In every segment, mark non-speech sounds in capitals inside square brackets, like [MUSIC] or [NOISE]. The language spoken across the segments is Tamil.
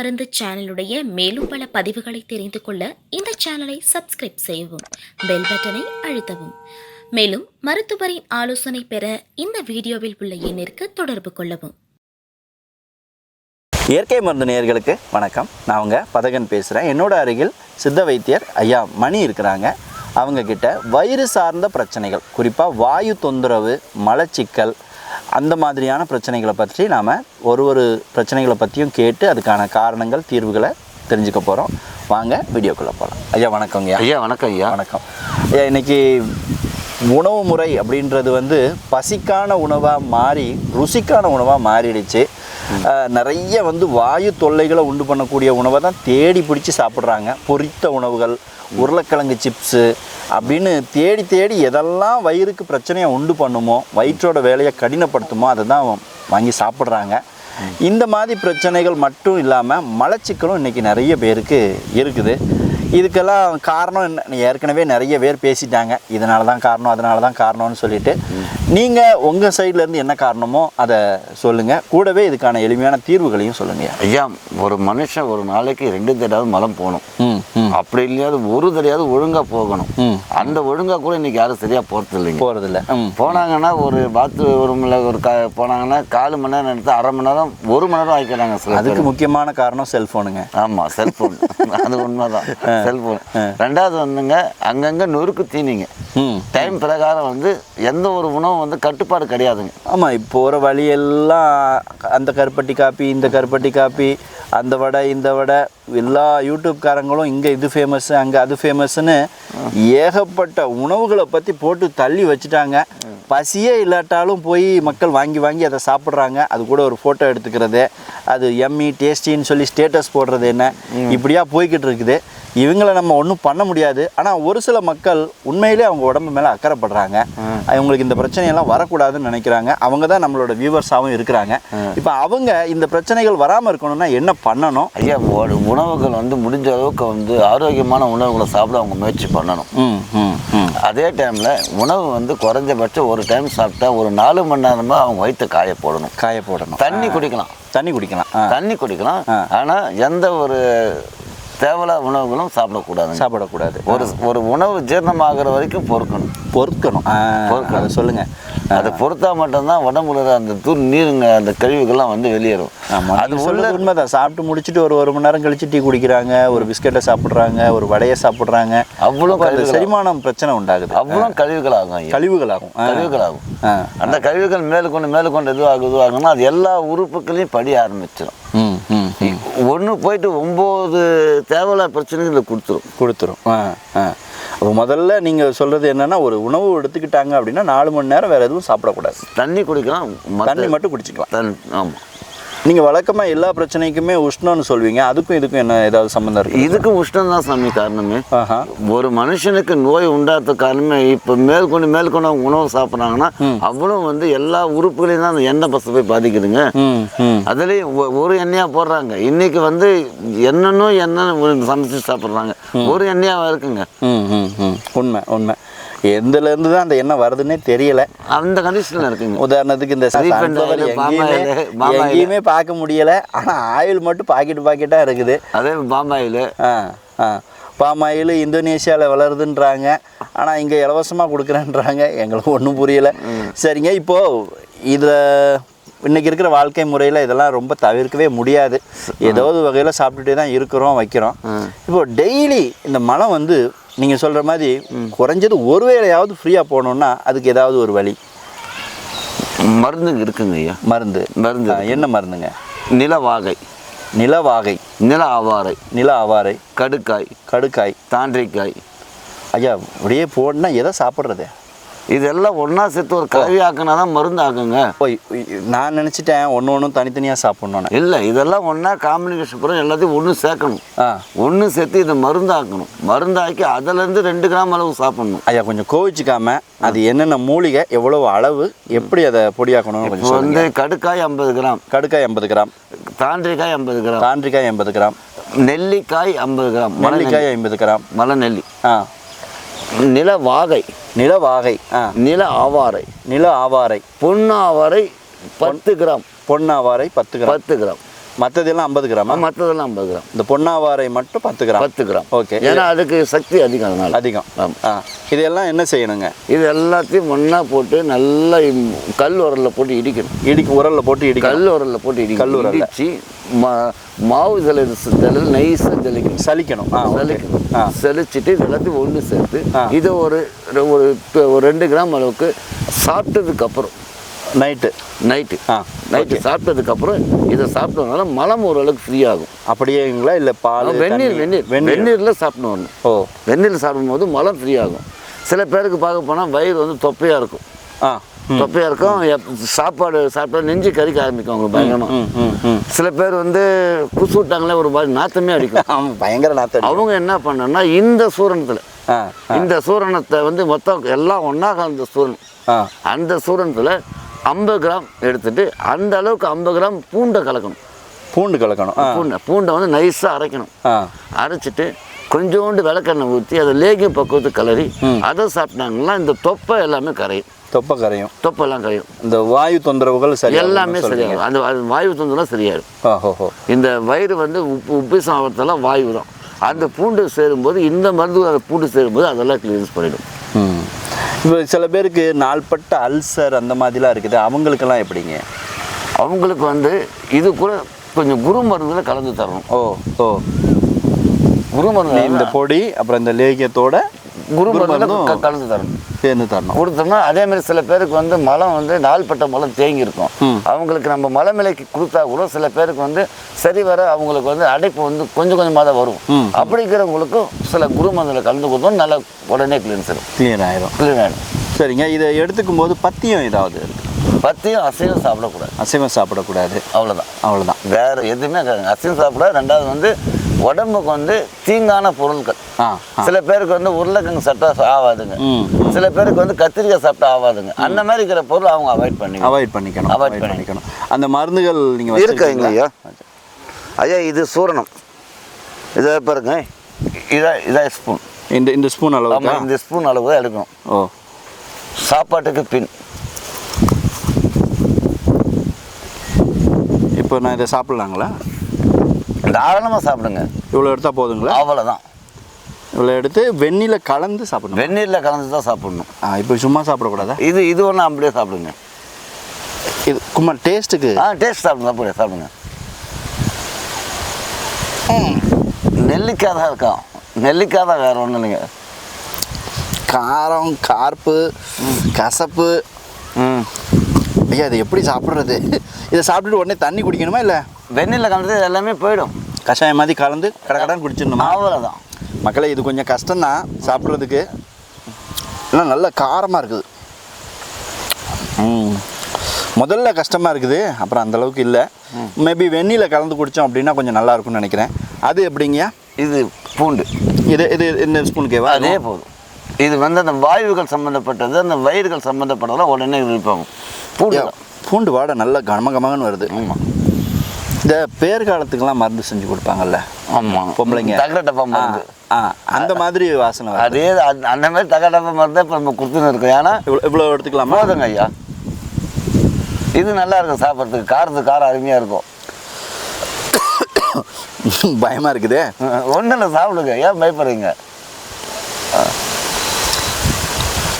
மருந்து சேனலுடைய மேலும் பல பதிவுகளை தெரிந்து கொள்ள இந்த சேனலை சப்ஸ்கிரைப் செய்யவும் பெல் பட்டனை அழுத்தவும். மேலும் மருத்துவரின் ஆலோசனை பெற இந்த வீடியோவில் உள்ள எண்ணிற்கு தொடர்பு கொள்ளவும். இயற்கை மருந்து நேயர்களுக்கு வணக்கம். நான் உங்க பதகன் பேசுகிறேன் என்னோட அருகில் சித்த வைத்தியர் ஐயா மணி இருக்கிறாங்க. அவங்க கிட்ட வயிறு சார்ந்த பிரச்சனைகள் குறிப்பாக வாயு தொந்தரவு மலச்சிக்கல் அந்த மாதிரியான பிரச்சனைகளை பற்றி நாம் ஒரு ஒரு பிரச்சனைகளை பற்றியும் கேட்டு அதுக்கான காரணங்கள் தீர்வுகளை தெரிஞ்சுக்க போகிறோம் வாங்க வீடியோக்குள்ளே போகலாம் ஐயா வணக்கங்க ஐயா. வணக்கம் ஐயா. வணக்கம். ஐயா இன்னைக்கு உணவு முறை அப்படின்றது வந்து பசிக்கான உணவாக மாறி ருசிக்கான உணவாக மாறிடுச்சு. நிறைய வந்து வாயு தொல்லைகளை உண்டு பண்ணக்கூடிய உணவை தான் தேடி பிடிச்சி சாப்பிட்றாங்க. பொரித்த உணவுகள் உருளைக்கிழங்கு சிப்ஸு அப்படின்னு தேடி தேடி எதெல்லாம் வயிறுக்கு பிரச்சனையை உண்டு பண்ணுமோ வயிற்றோட வேலையை கடினப்படுத்துமோ அதை தான் வாங்கி சாப்பிட்றாங்க. இந்த மாதிரி பிரச்சனைகள் மட்டும் இல்லாமல் மலச்சிக்கலும் இன்றைக்கி நிறைய பேருக்கு இருக்குது. இதுக்கெல்லாம் காரணம் என்ன? ஏற்கனவே நிறைய பேர் பேசிட்டாங்க. இதனால தான் காரணம் அதனால தான் காரணம்னு சொல்லிட்டு நீங்கள் உங்கள் சைட்லேருந்து என்ன காரணமோ அதை சொல்லுங்கள் கூடவே இதுக்கான எளிமையான தீர்வுகளையும் சொல்லுங்கள் ஐயா ஒரு மனுஷன் ஒரு நாளைக்கு ரெண்டு தடையாவது மலம் போகணும். அப்படி இல்லையாவது ஒரு தடையாவது ஒழுங்கா போகணும். அந்த ஒழுங்கா கூட இன்னைக்கு யாரும் சரியா போறது இல்லைங்க போகிறதில்ல ம். போனாங்கன்னா ஒரு பாத்ரூ ரூமில் ஒரு கா போனாங்கன்னா காலு மணி நேரம் எடுத்து அரை மணி நேரம் ஒரு மணி நேரம் ஆக்கிடுறாங்க சில பேர். அதுக்கு முக்கியமான காரணம் செல்ஃபோனுங்க ஆமா செல்போன் [LAUGHS] அது உண்மைதான். செல்போன் ரெண்டாவது வந்துங்க அங்கங்க நொறுக்கு தீனிங்க. டைம் பிரகாரம் வந்து எந்த ஒரு உணவும் வந்து கட்டுப்பாடு கிடையாதுங்க. ஆமாம் இப்போ போகிற வழியெல்லாம் அந்த கருப்பட்டி காப்பி இந்த கருப்பட்டி காப்பி அந்த வடை இந்த வடை எல்லா யூடியூப்காரங்களும் இங்கே இது ஃபேமஸ் அங்கே அது ஃபேமஸ்னு ஏகப்பட்ட உணவுகளை பற்றி போட்டு தள்ளி வச்சுட்டாங்க. பசியே இல்லாட்டாலும் போய் மக்கள் வாங்கி வாங்கி அதை சாப்பிட்றாங்க. அது கூட ஒரு ஃபோட்டோ எடுத்துக்கிறது. அது எம்மி டேஸ்டின்னு சொல்லி ஸ்டேட்டஸ் போடுறது என்ன? இப்படியா போய்கிட்டு இருக்குது. இவங்களை நம்ம ஒன்றும் பண்ண முடியாது. ஆனால் ஒரு சில மக்கள் உண்மையிலே அவங்க உடம்பு மேலே அக்கறைப்படுறாங்க. அவங்களுக்கு இந்த பிரச்சனையெல்லாம் வரக்கூடாதுன்னு நினைக்கிறாங்க. அவங்க தான் நம்மளோட வியூவர்ஸாகவும் இருக்கிறாங்க. இப்போ அவங்க இந்த பிரச்சனைகள் வராமல் இருக்கணும்னா என்ன பண்ணணும்? ஐயா உணவுகள் வந்து முடிஞ்ச அளவுக்கு வந்து ஆரோக்கியமான உணவுகளை சாப்பிட அவங்க முயற்சி பண்ணணும். அதே டைமில் உணவு வந்து குறைஞ்சபட்சம் ஒரு டைம் சாப்பிட்டா ஒரு நாலு மணி நேரமாக அவங்க வயிற்று காய போடணும். காய போடணும். தண்ணி குடிக்கலாம். தண்ணி குடிக்கலாம். தண்ணி குடிக்கலாம். ஆனால் எந்த ஒரு தேவையில்லாத உணவுகளும் சாப்பிடக்கூடாது சாப்பிடக்கூடாது. ஒரு ஒரு உணவு ஜீரணமாகிற வரைக்கும் பொறுக்கணும். பொறுக்கணும். பொறுக்கணும். சொல்லுங்கள் அதை பொறுத்தா மட்டும்தான் உடம்புல அந்த தூர் நீருங்க அந்த கழிவுகள்லாம் வந்து வெளியேறும். அது உள்ள உண்மைதான். சாப்பிட்டு முடிச்சுட்டு ஒரு ஒரு மணி நேரம் கழிச்சு டீ குடிக்கிறாங்க ஒரு பிஸ்கெட்டை சாப்பிட்றாங்க ஒரு வடையை சாப்பிட்றாங்க. அவ்வளோ கழிவுகள் செரிமானம் பிரச்சனை உண்டாகுது. அவ்வளோ கழிவுகளாகும் ஐயா. கழிவுகளாகும். ஆ. கழிவுகளாகும். ஆ. அந்த கழிவுகள் மேலுக்கொண்டு மேலுக்கொண்டு இதுவாகும் இதுவாகும்னா அது எல்லா உறுப்புகளையும் படிய ஆரம்பிச்சிடும். ஒன்று போயிட்டு ஒம்பது தேவையில்லாத பிரச்சனைகளை கொடுத்துரும். கொடுத்துரும். ஆ ஆ. அப்போ முதல்ல நீங்கள் சொல்கிறது என்னன்னா ஒரு உணவு எடுத்துக்கிட்டாங்க அப்படின்னா நாலு மணி நேரம் வேறு எதுவும் சாப்பிடக்கூடாது. தண்ணி குடிக்கலாம் தண்ணி மட்டும் குடிச்சிக்கலாம். தண்ணி ஆமாம் நீங்கள் வழக்கமாக எல்லா பிரச்சனைக்குமே உஷ்ணம்னு சொல்வீங்க. அதுக்கும் இதுக்கும் என்ன ஏதாவது சம்மந்தம் இருக்கு? இதுக்கு உஷ்ணம் தான் சாமி காரணமே. ஒரு மனுஷனுக்கு நோய் உண்டாத காரணமே இப்போ மேற்கொண்டு மேற்கொண்டு அவங்க உணவு சாப்பிட்றாங்கன்னா அவ்வளோ வந்து எல்லா உறுப்புகளையும் தான் அந்த எண்ணெய் பசு போய் பாதிக்குதுங்க. அதுலேயும் ஒரு எண்ணெயாக போடுறாங்க. இன்னைக்கு வந்து என்னென்னோ எண்ணெய் சமைச்சு சாப்பிட்றாங்க. ஒரு எண்ணெயாக இருக்குங்க. உண்மை உண்மை. எதுலேருந்து தான் அந்த எண்ணெய் வருதுன்னே தெரியல. அந்த கண்டிஷனில் இருக்குங்க. உதாரணத்துக்கு இந்த palm எங்கேயுமே பார்க்க முடியல. ஆனால் ஆயில் மட்டும் பாக்கெட் பாக்கெட்டாக இருக்குது. அதே பாமாயில் ஆ ஆ. பாமாயில் இந்தோனேஷியாவில் வளருதுன்றாங்க. ஆனால் இங்கே இலவசமாக கொடுக்குறேன்றாங்க. எங்களுக்கு ஒன்றும் புரியலை. சரிங்க இப்போது இதில் இன்னைக்கு இருக்கிற வாழ்க்கை முறையில் இதெல்லாம் ரொம்ப தவிர்க்கவே முடியாது. ஏதோ ஒரு வகையில் சாப்பிட்டுட்டே தான் இருக்கிறோம் வைக்கிறோம். இப்போ டெய்லி இந்த மலம் வந்து நீங்கள் சொல்கிற மாதிரி குறைஞ்சது ஒரு வேளையாவது ஃப்ரீயாக போகணுன்னா அதுக்கு ஏதாவது ஒரு வழி. மருந்து இருக்குங்க ஐயா. மருந்து. மருந்து என்ன மருந்துங்க? நிலவாகை நிலவாகை நில ஆவாரை. நில அவாரை கடுக்காய். கடுக்காய். தாண்டிக்காய். ஐயா அப்படியே போடனா எதை சாப்பிட்றது? இதெல்லாம் ஒன்றா சேர்த்து ஒரு கலவி ஆக்குனா தான் மருந்து ஆக்குங்க. நான் நினச்சிட்டேன் ஒன்று ஒன்றும் தனித்தனியாக சாப்பிட்ணுன்னு இல்லை இதெல்லாம் ஒன்றா காம்பினேஷன் பூரா எல்லாத்தையும் ஒன்று சேர்க்கணும். ஒன்று சேர்த்து இதை மருந்தாக்கணும். மருந்தாக்கி அதுலேருந்து ரெண்டு கிராம் அளவு சாப்பிடணும். ஐயா கொஞ்சம் கோவிச்சுக்காம அது என்னென்ன மூலிகை எவ்வளவு அளவு எப்படி அதை சொல்லுங்க வந்து கடுக்காய் ஐம்பது கிராம். கடுக்காய் எண்பது கிராம். தாண்டிக்காய் ஐம்பது கிராம். தாண்டிக்காய் எண்பது கிராம். நெல்லிக்காய் ஐம்பது கிராம். மலை நெல்லிக்காய் ஐம்பது கிராம். மலை நெல்லி. ஆ. நில வாகை நிலவாகை ஆ. நில ஆவாரை. நில ஆவாரை. பொன்னாவாரை பத்து கிராம். பொன்னாவாரை பத்து கிராம். பத்து கிராம். மற்றதெல்லாம் ஐம்பது கிராமா? மற்றதெல்லாம் ஐம்பது கிராம். இந்த பொன்னாவாரை மட்டும் பத்து கிராம். பத்து கிராம். ஓகே. ஏன்னா அதுக்கு சக்தி அதிகம் அதனால. அதிகம். ஆ. இதெல்லாம் என்ன செய்யணுங்க? இது எல்லாத்தையும் ஒன்றா போட்டு நல்லா கல் உரல்ல போட்டு இடிக்கணும். இடிக்கு உரல்ல போட்டு இடிக்கணும். கல் உரல்ல போட்டு கல் இடிக்கணும் உரல்ல. இடிச்சு மா மாவு ஜல ஜல நைஸாக ஜலிக்கணும். சலிக்கணும். சலிக்கணும். சலிச்சுட்டு இது எல்லாத்தையும் ஒன்று சேர்த்து. இதை ஒரு ஒரு ஒரு ரெண்டு கிராம் அளவுக்கு சாப்பிட்டதுக்கு அப்புறம் நைட்டு. நைட்டு. ஆ, நைட்டு சாப்பிட்டதுக்கு அப்புறம் இதை சாப்பிட்டதுனால மலம் ஓரளவுக்கு ஃப்ரீ ஆகும். அப்படியேங்களா இல்லை பால் வெந்நீர்? வெந்நீர். வெந்நீர். வெந்நீரில் சாப்பிடணும். ஓ. வெந்நீர் சாப்பிடும்போது மலம் ஃப்ரீ ஆகும். சில பேருக்கு பார்க்க போனால் வயிறு வந்து தொப்பையாக இருக்கும். ஆ தொப்பையாக இருக்கும். சாப்பாடு சாப்பிட்டா நெஞ்சு கறிக்க ஆரம்பிக்கும் அவங்களுக்கு பயங்கரமாக சில பேர் வந்து குசு விட்டாங்களே ஒரு மாதிரி நாத்தமே அடிக்கும். [LAUGHS] பயங்கர நாத்தம் அவங்க என்ன பண்ணணும்னா இந்த சூரணத்தில் இந்த சூரணத்தை வந்து மொத்தம் எல்லாம் ஒன்றா கலந்த சூரணம். ஆ. அந்த சூரணத்தில் ஐம்பது கிராம் எடுத்துட்டு அந்த அளவுக்கு ஐம்பது கிராம் பூண்டை கலக்கணும். பூண்டு கலக்கணும். பூண்டை பூண்டை வந்து நைஸாக அரைக்கணும். அரைச்சிட்டு கொஞ்சோண்டு விளக்கெண்ணெய் ஊற்றி அதை லேகியம் பக்குவத்து கலரி அதை சாப்பிட்டாங்கன்னா இந்த தொப்பை எல்லாமே கரையும். தொப்பை கரையும். தொப்பை எல்லாம் கரையும். இந்த வாயு தொந்தரவுகள் சரி எல்லாமே சரியாகும். அந்த வாயு தொந்தெல்லாம் சரியாயிடும். இந்த வயிறு வந்து உப்பு உப்பிசம் ஆகிறதெல்லாம் வாயு தான் அந்த பூண்டு சேரும்போது இந்த மருந்து பூண்டு சேரும்போது அதெல்லாம் கிளீன்ஸ் பண்ணிடும். இப்போ சில பேருக்கு நாள்பட்ட அல்சர் அந்த மாதிரிலாம் இருக்குது. அவங்களுக்கெல்லாம் எப்படிங்க? அவங்களுக்கு வந்து இது கூட கொஞ்சம் குரு மருந்தில் கலந்து தரணும். ஓ ஓ. குரு மருந்து இந்த பொடி அப்புறம் இந்த லேகியத்தோட குரு க- கலந்து தரணும். சேர்ந்து தரணும். கொடுத்தோம்னா அதே மாதிரி சில பேருக்கு வந்து மலம் வந்து நாள்பட்ட மலம் தேங்கி இருக்கும். அவங்களுக்கு நம்ம மலமிலைக்கு கொடுத்தா கூட சில பேருக்கு வந்து சரி வர அவங்களுக்கு வந்து அடைப்பு வந்து கொஞ்சம் கொஞ்சமாக தான் வரும். அப்படிங்கிறவங்களுக்கும் சில குரு மருந்தில் கலந்து கொடுத்தோம் நல்லா உடனே கிளீன்ஸ் இருக்கும் கிளியர் ஆயிரும். கிளீன் ஆகிடும் சரிங்க இதை எடுத்துக்கும் போது பத்தியம் ஏதாவது இருக்கு? பத்தியும் அசைவம் சாப்பிடக்கூடாது. அசைவம் சாப்பிடக்கூடாது. அவ்வளோதான் அவ்வளோதான் வேற எதுவுமே. அசைவம் சாப்பிட ரெண்டாவது வந்து உடம்புக்கு வந்து தீங்கான பொருட்கள் சில பேருக்கு வந்து உருளைக்கிழங்கு சாப்பிட்டா ஆகாதுங்க. சில பேருக்கு வந்து கத்திரிக்காய் சாப்பிட்டா ஆகாதுங்க. அந்த மாதிரி இருக்கிற பொருள் அவங்க அவாய்ட் பண்ணி அவாய்ட் பண்ணிக்கணும் அவாய்ட் பண்ணிக்கணும். அந்த மருந்துகள் நீங்கள் இருக்காங்க ஐயா? ஐயா இது சூரணம். இதை பாருங்க. இதா இதா ஸ்பூன் இந்த இந்த ஸ்பூன் அளவுக்கு? ஆமாம் இந்த ஸ்பூன் அளவு தான் எடுக்கணும். ஓ. சாப்பாட்டுக்கு பின். இப்போ நான் இதை சாப்பிட்லாங்களா? தாராளமாக சாப்பிடுங்க. இவ்வளோ எடுத்தால் போதுங்களா? அவ்வளோதான் இவ்வளோ எடுத்து வெந்நில கலந்து சாப்பிடணும். வெந்நீரில் கலந்து தான் சாப்பிடணும். ஆ இப்போ சும்மா சாப்பிடக்கூடாதா? இது இது ஒன்று அப்படியே சாப்பிடுங்க. இது கும்மா டேஸ்ட்டுக்கு. ஆ டேஸ்ட் சாப்பிடுங்க அப்படியே சாப்பிடுங்க. ம், நெல்லிக்காய் தான் இருக்கும் நெல்லிக்காய் தான் வேற ஒன்றும் இல்லைங்க. காரம் கார்ப்பு கசப்பு. ம். ஐயா இது எப்படி சாப்பிட்றது? இதை சாப்பிட்டுட்டு உடனே தண்ணி குடிக்கணுமா இல்லை? வெந்நீரில் கலந்து எல்லாமே போயிடும். கஷாயம் மாதிரி கலந்து கடகடான்னு குடிச்சிடணுமா? அவ்வளோதான் மக்களே இது கொஞ்சம் கஷ்டம்தான் சாப்பிட்றதுக்கு. ஆனால் நல்ல காரமாக இருக்குது. முதல்ல கஷ்டமாக இருக்குது. அப்புறம் அந்த அளவுக்கு இல்லை. மேபி வெந்நில கலந்து குடித்தோம் அப்படின்னா கொஞ்சம் நல்லா இருக்கும்னு நினைக்கிறேன். அது எப்படிங்கய்யா இது பூண்டு. இது இது இந்த ஸ்பூன் கேவா அதே போதும். இது வந்து அந்த வாயுகள் சம்மந்தப்பட்டது அந்த வயிறுகள் சம்மந்தப்பட்டதெல்லாம் உடனே விழிப்பாங்க பூண்டு பூண்டு வாடை நல்லா கம கமகன்னு வருது. ஆமாம் இந்த பேர் காலத்துக்கெல்லாம் மருந்து செஞ்சு கொடுப்பாங்கல்ல? ஆமாம் பொம்பளைங்க. தகர டப்பா மருந்து. ஆ அந்த மாதிரி வாசனை அதே அந்த- மாதிரி தகர டப்பா மருந்து இப்போ நம்ம கொடுத்துன்னு இருக்கோம். ஏன்னா இவ்வளோ இவ்வளோ எடுத்துக்கலாமா? போதுங்க ஐயா. இது நல்லா இருக்கும் சாப்பிட்றதுக்கு. காரத்துக்கு காரம் அருமையாக இருக்கும். பயமாக இருக்குதே. ஒன்றும் இல்லை சாப்பிடுங்க. ஏன் பயப்படுறீங்க.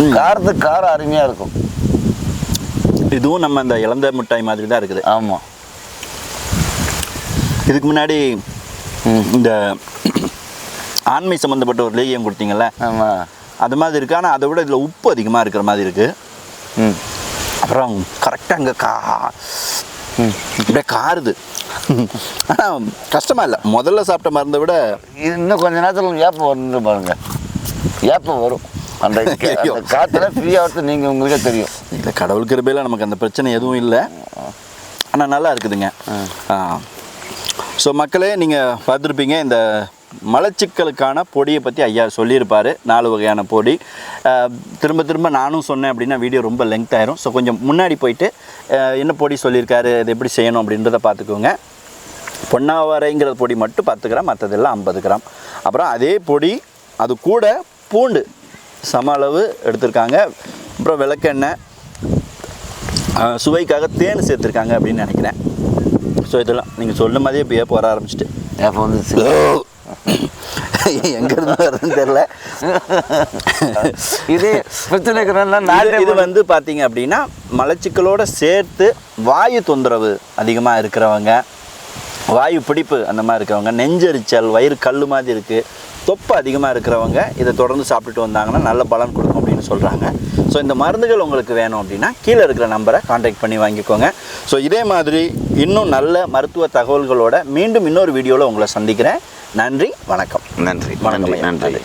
காரத்துக்கு காரம் அருமையாக இருக்கும். இதுவும் நம்ம இந்த இளந்த மிட்டாய் மாதிரி தான் இருக்குது. ஆமாம் இதுக்கு முன்னாடி இந்த [CLEARS THROAT] ஆண்மை சம்மந்தப்பட்ட ஒரு லேகியம் கொடுத்தீங்கல்ல? ஆமாம் அது மாதிரி இருக்கு. ஆனால் அதை விட இதில் உப்பு அதிகமாக இருக்கிற மாதிரி இருக்கு. ம். அப்புறம் கரெக்டாக அங்கே கா அப்படியே காருது. [LAUGHS] ஆனால் கஷ்டமா இல்லை. முதல்ல சாப்பிட்ட மருந்தை விட இன்னும் கொஞ்ச நேரத்தில் ஏப்பம் வந்து பாருங்க. ஏப்பம் வரும். அந்த காற்றுல ஃப்ரீயாக நீங்கள் உங்களுக்கே தெரியும். இல்லை கடவுள் கிருபையில் நமக்கு அந்த பிரச்சனை எதுவும் இல்லை. ஆனால் நல்லா இருக்குதுங்க. ஸோ மக்களே நீங்கள் பார்த்துருப்பீங்க இந்த மலச்சிக்கலுக்கான பொடியை பற்றி ஐயா சொல்லியிருப்பார். நாலு வகையான பொடி. திரும்ப திரும்ப நானும் சொன்னேன் அப்படின்னா வீடியோ ரொம்ப லெங்க் ஆயிரும். ஸோ கொஞ்சம் முன்னாடி போயிட்டு என்ன பொடி சொல்லியிருக்காரு இது எப்படி செய்யணும் அப்படின்றத பார்த்துக்கோங்க. பொன்னாவரைங்கிற பொடி மட்டும் பத்து கிராம் மற்றதெல்லாம் ஐம்பது கிராம். அப்புறம் அதே பொடி அது கூட பூண்டு சம அளவு எடுத்திருக்காங்க. அப்புறம் விளக்கெண்ணெய் சுவைக்காக தேன் சேர்த்துருக்காங்க அப்படின்னு நினைக்கிறேன். ஸோ இதெல்லாம் நீங்கள் சொல்லும் போதே இப்போ ஏப்ப வர ஆரம்பிச்சிட்டு. ஏப்போ வந்துச்சு. எங்கேருந்து வருதுன்னு தெரில இது இது வந்து பார்த்தீங்க அப்படின்னா மலச்சிக்கலோட சேர்த்து வாயு தொந்தரவு அதிகமாக இருக்கிறவங்க வாயு பிடிப்பு அந்த மாதிரி இருக்கிறவங்க நெஞ்செரிச்சல் வயிறு கல் மாதிரி இருக்குது தொப்பை அதிகமாக இருக்கிறவங்க இதை தொடர்ந்து சாப்பிட்டுட்டு வந்தாங்கன்னா நல்ல பலன் கொடுக்கும் அப்படின்னு சொல்கிறாங்க ஸோ இந்த மருந்துகள் உங்களுக்கு வேணும் அப்படின்னா கீழே இருக்கிற நம்பரை காண்டாக்ட் பண்ணி வாங்கிக்கோங்க. ஸோ இதே மாதிரி இன்னும் நல்ல மருத்துவ தகவல்களோட மீண்டும் இன்னொரு வீடியோவில் உங்களை சந்திக்கிறேன். நன்றி வணக்கம். நன்றி வணக்கம் நன்றி.